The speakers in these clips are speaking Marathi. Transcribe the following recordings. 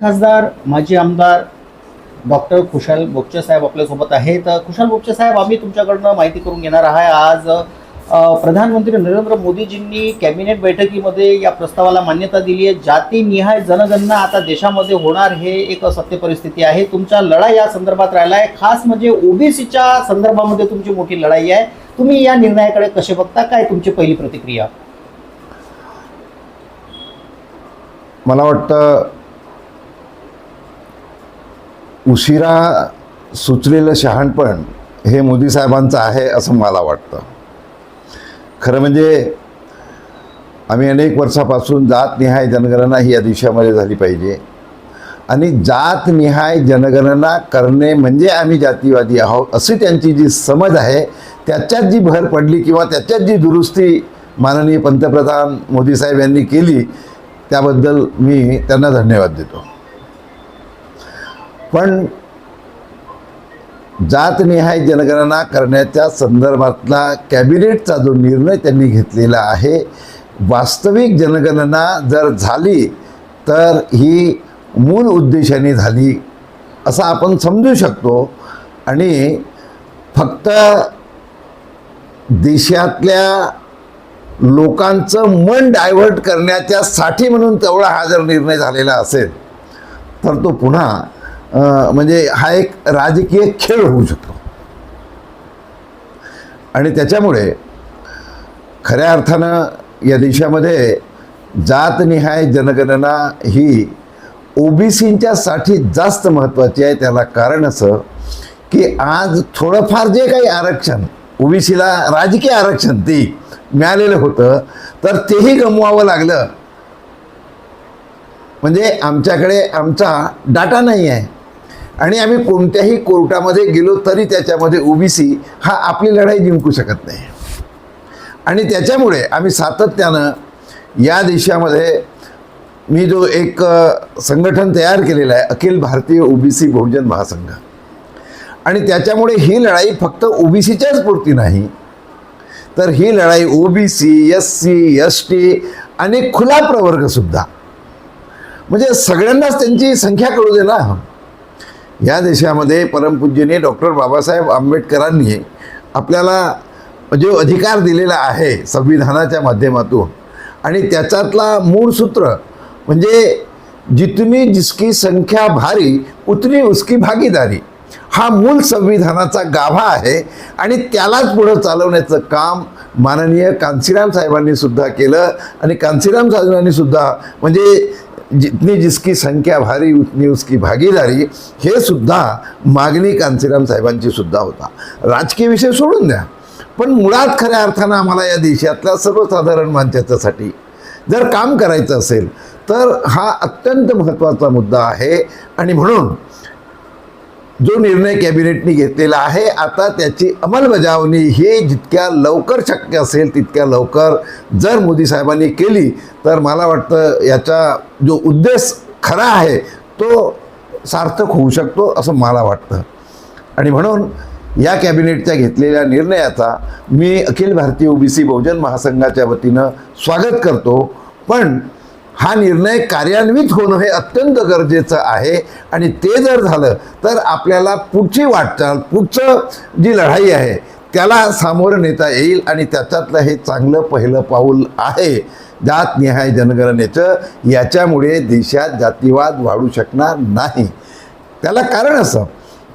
खासदार माजी आमदार डॉक्टर खुशाल बोपचे साहेब आपल्यासोबत आहेत. खुशाल बोपचे साहेब आम्ही तुमच्याकडनं माहिती करून घेणार आहे आज प्रधानमंत्री नरेंद्र मोदीजींनी कॅबिनेट बैठकीमध्ये या प्रस्तावाला मान्यता दिली आहे. जातीनिहाय जनगणना आता देशामध्ये होणार हे एक सत्य परिस्थिती आहे. तुमचा लढा या संदर्भात राहिला आहे खास म्हणजे ओबीसीच्या संदर्भामध्ये तुमची मोठी लढाई आहे. तुम्ही या निर्णयाकडे कसे बघता? काय तुमची पहिली प्रतिक्रिया? मला वाटतं उशिरा सुचलेलं शहाणपण हे मोदी साहेबांचं आहे असं मला वाटतं. खरं म्हणजे आम्ही अनेक वर्षापासून जातनिहाय जनगणना ही या देशामध्ये झाली पाहिजे. आणि जातनिहाय जनगणना करणे म्हणजे आम्ही जातीवादी आहोत अशी त्यांची जी समज आहे त्याच्यात जी भर पडली किंवा त्याच्यात जी दुरुस्ती माननीय पंतप्रधान मोदी साहेब यांनी केली त्याबद्दल मी त्यांना धन्यवाद देतो. पण जातनिहाय जनगणना करण्याच्या संदर्भातला कॅबिनेटचा जो निर्णय त्यांनी घेतलेला आहे वास्तविक जनगणना जर झाली तर ही मूल उद्देशाने झाली असं आपण समजू शकतो. आणि फक्त देशातल्या लोकांचं मन डायव्हर्ट करण्याच्या साठी म्हणून तेवढा हा जर निर्णय झालेला असेल तर तो पुन्हा म्हणजे हा एक राजकीय खेळ होऊ शकतो. आणि त्याच्यामुळे खऱ्या अर्थानं या देशामध्ये जातनिहाय जनगणना ही ओबीसींच्यासाठी जास्त महत्त्वाची आहे. त्याला कारण असं की आज थोडंफार जे काही आरक्षण ओबीसीला राजकीय आरक्षण ते मिळालेलं होतं तर तेही गमवावं लागलं. म्हणजे आमच्याकडे आमचा डाटा नाही आहे. आणि आम्ही कोणत्याही कोर्टामध्ये गेलो तरी त्याच्यामध्ये ओबीसी हा आपली लढाई जिंकू शकत नाही. आणि त्याच्यामुळे आम्ही सातत्यानं या देशामध्ये मी जो एक संघटन तयार केलेलं आहे अखिल भारतीय ओबीसी बहुजन महासंघ. आणि त्याच्यामुळे ही लढाई फक्त ओबीसीच्याच पुरती नाही तर ही लढाई OBC S C S T आणि खुला प्रवर्गसुद्धा म्हणजे सगळ्यांनाच त्यांची संख्या कळू दे ना. या देशामध्ये परमपूज्यनीय डॉक्टर बाबासाहेब आंबेडकरांनी आपल्याला जो अधिकार दिलेला आहे संविधानाच्या माध्यमातून आणि त्याच्यातला मूळ सूत्र म्हणजे जितनी जिसकी संख्या भारी उतनी उसकी भागीदारी हा मूल संविधानाचा गाभा आहे आणि त्यालाच पुढं चालवण्याचं काम माननीय कांशीराम साहेबांनी सुद्धा केलं. आणि कांशीराम साहेबांनी सुद्धा म्हणजे जितनी जिसकी संख्या भारी उतनी उसकी भागीदारी हे सुद्धा मागणी कांसीराम साहेबांची सुद्धा होता. राजकीय विषय सोडून द्या. पण मुळात खऱ्या अर्थानं आम्हाला या देशातल्या सर्वसाधारण माणसाच्यासाठी जर काम करायचं असेल तर हा अत्यंत महत्त्वाचा मुद्दा आहे. आणि म्हणून जो निर्णय कॅबिनेटने घेतलेला आहे आता त्याची अंमलबजावणी ही जितक्या लवकर शक्य असेल तितक्या लवकर जर मोदी साहेबांनी केली तर मला वाटतं याचा जो उद्देश खरा आहे तो सार्थक होऊ शकतो असं मला वाटतं. आणि म्हणून या कॅबिनेटच्या घेतलेल्या निर्णयाचा मी अखिल भारतीय ओबीसी बहुजन महासंघाच्या वतीनं स्वागत करतो. पण हा निर्णय कार्यान्वित होणं हे अत्यंत गरजेचं आहे. आणि ते जर झालं तर आपल्याला पुढची वाटचाल पुढचं जी लढाई आहे त्याला सामोरं नेता येईल आणि त्याच्यातलं हे चांगलं पहिलं पाऊल आहे. जातनिहाय जनगणनेचं याच्यामुळे देशात जातीवाद वाढू शकणार नाही. त्याला कारण असं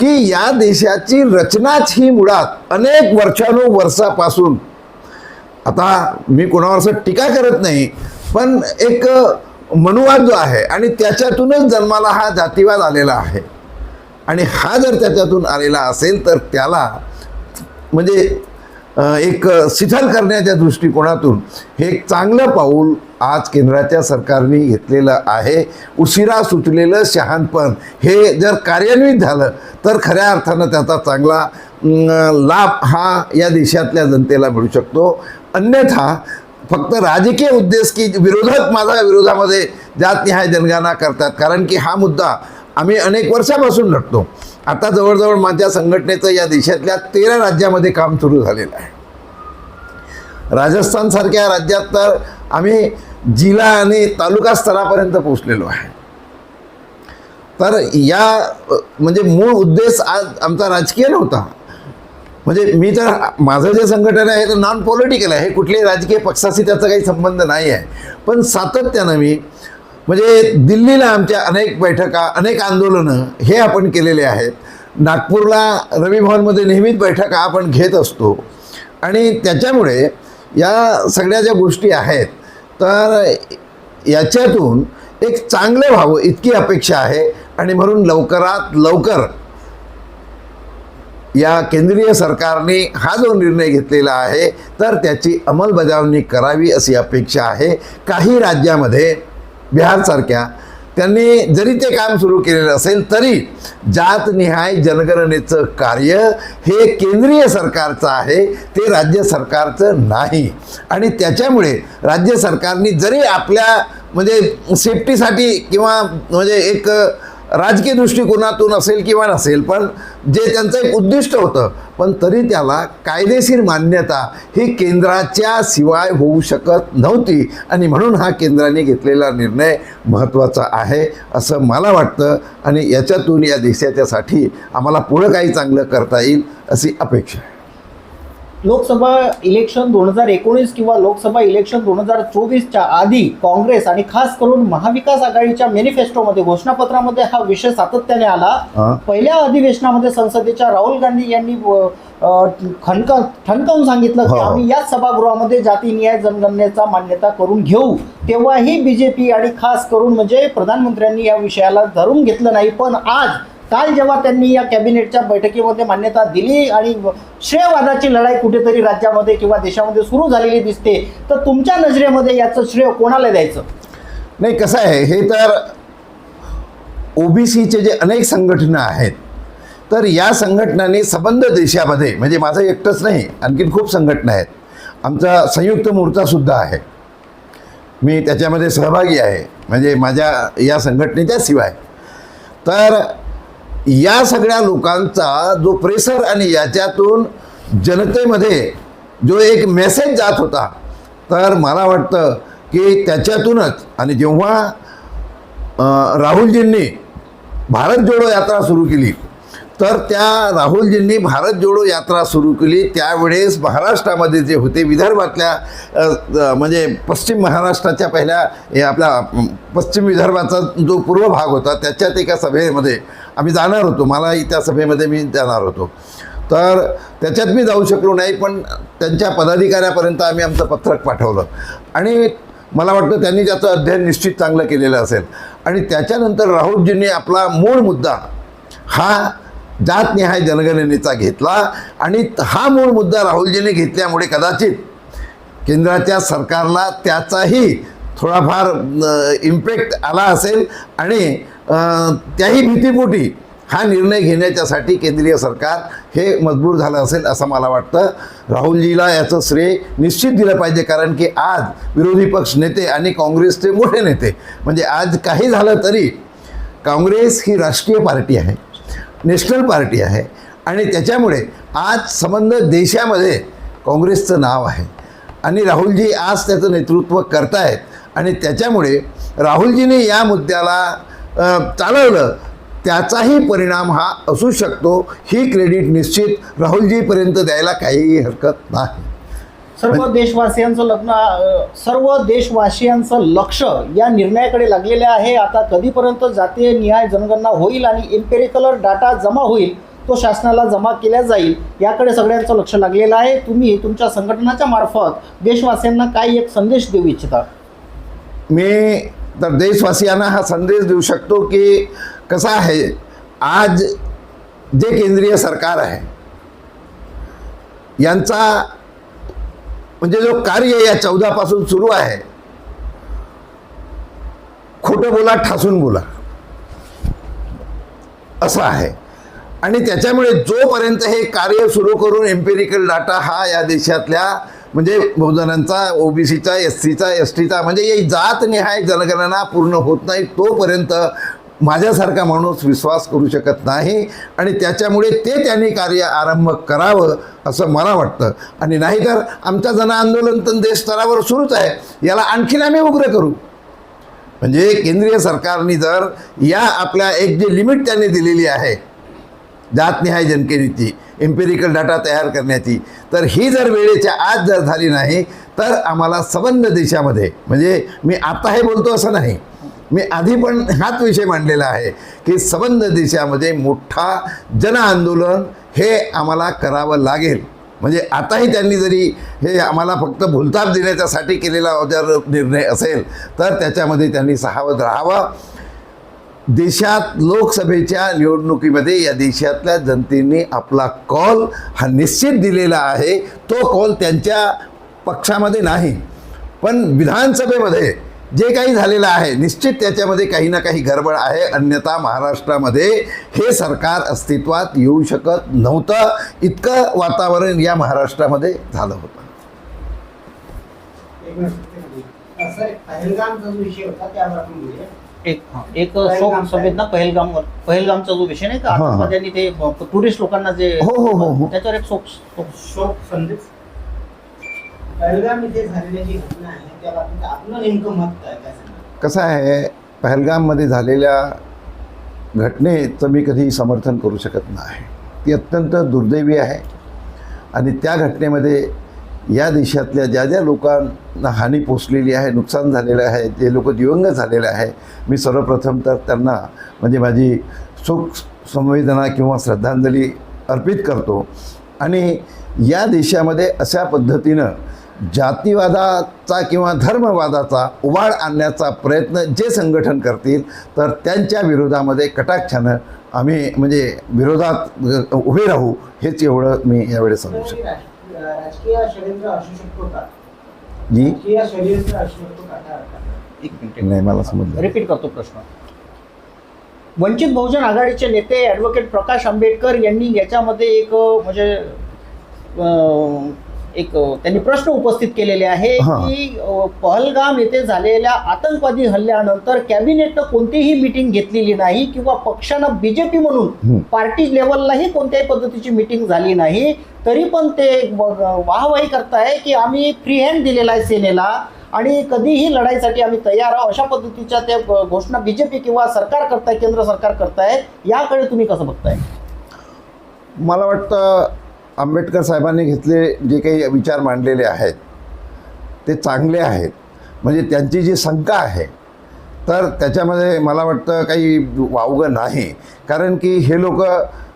की या देशाची रचनाच ही मुळात अनेक वर्षानुवर्षापासून आता मी कोणावर असं टीका करत नाही पण एक मनुवाद जो आहे आणि त्याच्यातूनच जन्माला हा जातीवाद आलेला आहे. आणि हा जर त्याच्यातून आलेला असेल तर त्याला म्हणजे एक शिथल करण्याच्या दृष्टिकोनातून हे एक चांगलं पाऊल आज केंद्राच्या सरकारने घेतलेलं आहे. उशिरा सुचलेलं शहाणपण हे जर कार्यान्वित झालं तर खऱ्या अर्थानं त्याचा चांगला लाभ हा या देशातल्या जनतेला मिळू शकतो. अन्यथा फक्त राजकीय उद्देश की विरोधक माझ्या विरोधामध्ये जातनिहाय जनगणना करतात. कारण की हा मुद्दा आम्ही अनेक वर्षापासून लढतो. आता जवळजवळ माझ्या संघटनेचं या देशातल्या तेरा राज्यामध्ये काम सुरू झालेलं आहे. राजस्थानसारख्या राज्यात तर आम्ही जिल्हा आणि तालुका स्तरापर्यंत पोचलेलो आहे. तर या म्हणजे मूळ उद्देश आज आमचा राजकीय नव्हता. म्हणजे मी तर माझं जे संघटन आहे ते नॉन पॉलिटिकल आहे. हे कुठल्याही राजकीय पक्षाशी त्याचा काही संबंध नाही आहे. पण सातत्यानं मी म्हणजे दिल्लीला आमच्या अनेक बैठका अनेक आंदोलनं हे आपण केलेले आहेत. नागपूरला रवी भवनमध्ये नेहमीच बैठका आपण घेत असतो. आणि त्याच्यामुळे या सगळ्या ज्या गोष्टी आहेत तर याच्यातून एक चांगलं व्हावं इतकी अपेक्षा आहे. आणि म्हणून लवकरात लवकर या केंद्रीय सरकारने हा जो निर्णय घेतलेला आहे तर त्याची अंमलबजावणी करावी अशी अपेक्षा आहे. काही राज्यामध्ये बिहारसारख्या त्यांनी जरी ते काम सुरू केलेलं असेल तरी जातनिहाय जनगणनेचं कार्य हे केंद्रीय सरकारचं आहे ते राज्य सरकारचं नाही. आणि त्याच्यामुळे राज्य सरकारने जरी आपल्या म्हणजे सेफ्टीसाठी किंवा म्हणजे एक राजकीय दृष्टिकोनातून असेल किंवा नसेल पण जे त्यांचं एक उद्दिष्ट होतं. पण तरी त्याला कायदेशीर मान्यता ही केंद्राच्या शिवाय होऊ शकत नव्हती. आणि म्हणून हा केंद्राने घेतलेला निर्णय महत्त्वाचा आहे असं मला वाटतं. आणि याच्यातून या देशाच्यासाठी आम्हाला पुढं काही चांगलं करता येईल अशी अपेक्षा आहे. लोकसभा इलेक्शन दोन हजार एकोणीस किंवा लोकसभा इलेक्शन दोन हजार चोवीसच्या आधी काँग्रेस आणि खास करून महाविकास आघाडीच्या मॅनिफेस्टोमध्ये घोषणापत्रामध्ये हा विषय सातत्याने आला. पहिल्या अधिवेशनामध्ये संसदेच्या राहुल गांधी यांनी खणका ठणकावून सांगितलं की हो. आम्ही याच सभागृहामध्ये जातीनिहाय जनगणनेचा मान्यता करून घेऊ तेव्हाही बीजेपी आणि खास करून म्हणजे प्रधानमंत्र्यांनी या विषयाला धरून घेतलं नाही पण आज काल जेव्हा त्यांनी या कॅबिनेटच्या बैठकीमध्ये मान्यता दिली आणि श्रेयवादाची लढाई कुठेतरी राज्यामध्ये किंवा देशामध्ये सुरू झालेली दिसते तर तुमच्या नजरेमध्ये याचं श्रेय कोणाला द्यायचं? नाही कसं आहे हे तर ओबीसीचे जे अनेक संघटना आहेत तर या संघटनांनी संबंध देशामध्ये म्हणजे माझं एकटंच नाही आणखीन खूप संघटना आहेत. आमचा संयुक्त मोर्चासुद्धा आहे. मी त्याच्यामध्ये सहभागी आहे. म्हणजे माझ्या या संघटनेच्या शिवाय. तर या सगळ्या लोकांचा जो प्रेशर आणि याच्यातून जनतेमध्ये जो एक मेसेज जात होता तर मला वाटतं की त्याच्यातूनच आणि जेव्हा राहुलजींनी भारत जोडो यात्रा सुरू केली तर त्या राहुलजींनी भारत जोडो यात्रा सुरू केली. त्यावेळेस महाराष्ट्रामध्ये जे होते विदर्भातल्या म्हणजे पश्चिम महाराष्ट्राच्या पहिल्या हे आपल्या पश्चिम विदर्भाचा जो पूर्व भाग होता त्याच्यात एका सभेमध्ये आम्ही जाणार होतो. मलाही त्या सभेमध्ये मी जाणार होतो. तर त्याच्यात मी जाऊ शकलो नाही पण त्यांच्या पदाधिकाऱ्यापर्यंत आम्ही आमचं पत्रक पाठवलं. आणि मला वाटतं त्यांनी त्याचं अध्ययन निश्चित चांगलं केलेलं असेल. आणि त्याच्यानंतर राहुलजींनी आपला मूळ मुद्दा हा जातनिहाय जनगणनेचा घेतला आणि हा मूळ मुद्दा राहुलजींनी घेतल्यामुळे कदाचित केंद्राच्या सरकारला त्याचाही थोडाफार इम्पॅक्ट आला असेल आणि त्याही भीतीपोटी हा निर्णय घेण्याच्यासाठी केंद्रीय सरकार हे मजबूर झालं असेल असं मला वाटतं. राहुलजीला याचं श्रेय निश्चित दिलं पाहिजे कारण की आज विरोधी पक्ष नेते आणि काँग्रेसचे मोठे नेते म्हणजे आज काही झालं तरी काँग्रेस ही राष्ट्रीय पार्टी आहे. नॅशनल पार्टी आहे. आणि त्याच्यामुळे आज संबंध देशामध्ये काँग्रेसचं नाव आहे. आणि राहुलजी आज त्याचं नेतृत्व करतायत. आणि त्याच्यामुळे राहुलजीने या मुद्द्याला चालवलं. त्याचाही परिणाम हा असू शकतो. ही क्रेडिट निश्चित राहुलजीपर्यंत द्यायला काहीही हरकत नाही. सर्व देशवासियांचं लग्न सर्व देशवासियांचं लक्ष या निर्णयाकडे लागलेले आहे. आता कधीपर्यंत जातीय निहाय जनगणना होईल आणि एम्पेरिकल डाटा जमा होईल तो शासनाला जमा केला जाईल याकडे सगळ्यांचं लक्ष लागलेलं आहे. तुम्ही तुमच्या संघटनाच्या मार्फत देशवासियांना काय एक संदेश देऊ इच्छिता? मी तर देशवासियांना हा संदेश देऊ शकतो की कसा आहे आज जे केंद्रीय सरकार आहे यांचा म्हणजे जो कार्य या चौदापासून सुरू आहे खोटं बोला ठासून बोला. असं आहे. आणि त्याच्यामुळे जोपर्यंत हे कार्य सुरू करून एम्पेरिकल डाटा हा या देशातल्या म्हणजे बहुजनांचा ओबीसीचा एस सीचा एस टीचा म्हणजे ही जातनिहाय जनगणना पूर्ण होत नाही तोपर्यंत माझ्यासारखा माणूस विश्वास करू शकत नाही आणि त्याच्यामुळे ते त्यांनी कार्य आरंभ करावं असं मला वाटतं. आणि नाहीतर आमचं जन आंदोलन तर देश स्तरावर सुरूच आहे. याला आणखीन आम्ही उग्र करू. म्हणजे केंद्रीय सरकारने जर या आपल्या एक जी लिमिट त्यांनी दिलेली आहे जातनिहाय जनकेरीची एम्पेरिकल डाटा तयार करण्याची तर ही जर वेळेच्या आज जर झाली नाही तर आम्हाला सबंध देशामध्ये म्हणजे मी आता हे बोलतो असं नाही. मी आधी पण हाच विषय मांडलेला आहे की संबंध देशामध्ये मोठा जन आंदोलन हे आम्हाला करावं लागेल. म्हणजे आताही त्यांनी जरी हे आम्हाला फक्त भुलताप देण्याच्यासाठी केलेला जर निर्णय असेल तर त्याच्यामध्ये त्यांनी सहावत राहावं. देशात लोकसभेच्या निवडणुकीमध्ये या देशातल्या जनतेने आपला कॉल हा निश्चित दिलेला आहे. तो कॉल त्यांच्या पक्षामध्ये नाही पण विधानसभेमध्ये जे काही झालेलं आहे निश्चित त्याच्यामध्ये काही ना काही गडबड आहे अन्यथा महाराष्ट्रामध्ये हे सरकार अस्तित्वात येऊ शकत नव्हतं इतकं वातावरण या महाराष्ट्रामध्ये झालं होतं एक मिनिट, एक हा, शोक काय? संवेदना पहलगाम पहलगामचा जो विषय नाही का. आतंकवाद्यांनी ते टुरिस्ट लोकांना जे हो, हो, हो, हो. त्याच्यावर एक शोक शोक संदेश पहलगाम इथे जी घटना आहे त्या बाबतीत आपलं नेमकं मत काय काय सांगा कसं आहे पहलगाममध्ये झालेल्या घटनेचं मी कधी समर्थन करू शकत नाही. ती अत्यंत दुर्दैवी आहे. आणि त्या घटनेमध्ये या देशातल्या ज्या ज्या लोकांना हानी पोचलेली आहे नुकसान झालेलं आहे जे लोक दिवंगत झालेले आहे मी सर्वप्रथम तर त्यांना म्हणजे माझी सुख संवेदना किंवा श्रद्धांजली अर्पित करतो. आणि या देशामध्ये अशा पद्धतीनं जातीवादाचा किंवा धर्मवादाचा उबाळ आणण्याचा प्रयत्न जे संघटन करतील तर त्यांच्या विरोधामध्ये कटाक्षानं आम्ही म्हणजे विरोधात उभे राहू हेच एवढं मी यावेळेस सांगू शकतो. जी? नाही मला समजलं. रिपीट करतो प्रश्न. वंचित बहुजन आघाडीचे नेते ॲडव्होकेट प्रकाश आंबेडकर यांनी याच्यामध्ये एक म्हणजे एक त्यांनी प्रश्न उपस्थित केलेले आहे. की पहलगाम येथे झालेल्या आतंकवादी हल्ल्यानंतर कॅबिनेटनं कोणतीही मिटिंग घेतलेली नाही किंवा पक्षानं बीजेपी. म्हणून पार्टी लेवललाही कोणत्याही पद्धतीची मिटिंग झाली नाही तरी पण ते वाहवाही करताय की आम्ही फ्री हँड दिलेला आहे सेनेला आणि कधीही लढाईसाठी आम्ही तयार आहोत अशा पद्धतीच्या त्या घोषणा बीजेपी किंवा सरकार करताय केंद्र सरकार करताय याकडे तुम्ही कसं बघताय मला वाटतं आंबेडकर साहेबांनी घेतले जे काही विचार मांडलेले आहेत ते चांगले आहेत. म्हणजे त्यांची जी शंका आहे तर त्याच्यामध्ये मला वाटतं काही वावगं नाही. कारण की हे लोक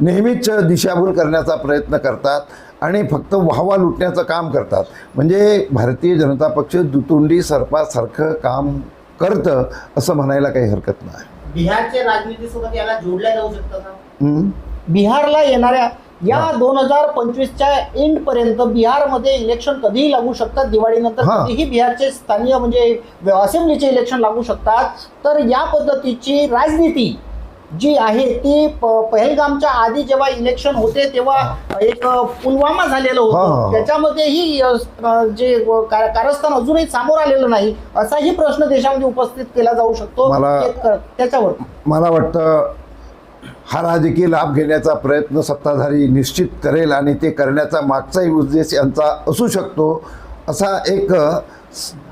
नेहमीच दिशाभूल करण्याचा प्रयत्न करतात आणि फक्त वाहवा लुटण्याचं काम करतात. म्हणजे भारतीय जनता पक्ष दुतुंडी सर्पासारखं काम करतं असं म्हणायला काही हरकत नाही. बिहारच्या राजनीतीसोबत याला जोडल्या जाऊ शकतं का? हं? बिहारला येणाऱ्या या. दोन हजार पंचवीसच्या एंड पर्यंत बिहारमध्ये इलेक्शन कधीही लागू शकतात दिवाळीनंतर हा. कधीही बिहारचे स्थानीय म्हणजे असेंब्लीचे इलेक्शन लागू शकतात तर या पद्धतीची राजनीती जी आहे ती प- पहलगामच्या आधी जेव्हा इलेक्शन होते तेव्हा एक पुलवामा झालेलं हा. होतं त्याच्यामध्येही अ, अ, जे का- कारस्थान अजूनही समोर आलेलं नाही असाही प्रश्न देशामध्ये उपस्थित केला जाऊ शकतो मला- एक, अ, त्याच्यावर मला वाटतं हा राजकीय लाभ घेण्याचा प्रयत्न सत्ताधारी निश्चित करेल आणि ते करण्याचा मागचाही उद्देश यांचा असू शकतो असा एक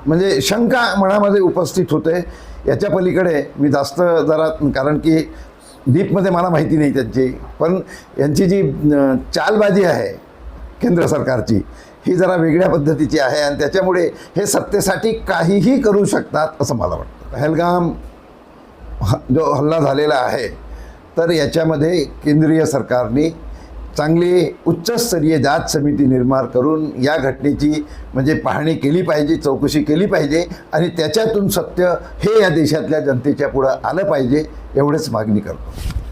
म्हणजे शंका मनामध्ये उपस्थित होते. याच्या पलीकडे मी जास्त जरा कारण की डीपमध्ये मला माहिती नाही त्यांची पण यांची जी चालबाजी आहे केंद्र सरकारची ही जरा वेगळ्या पद्धतीची आहे आणि त्याच्यामुळे हे सत्तेसाठी काहीही करू शकतात असं मला वाटतं. पहलगाम ह- जो हल्ला झालेला आहे तर याच्यामध्ये केंद्रीय सरकारने चांगली उच्चस्तरीय जात समिती निर्माण करून या घटनेची म्हणजे पाहणी केली पाहिजे चौकशी केली पाहिजे आणि त्याच्यातून सत्य हे या देशातल्या जनतेच्या पुढं आलं पाहिजे एवढंच मागणी करतो.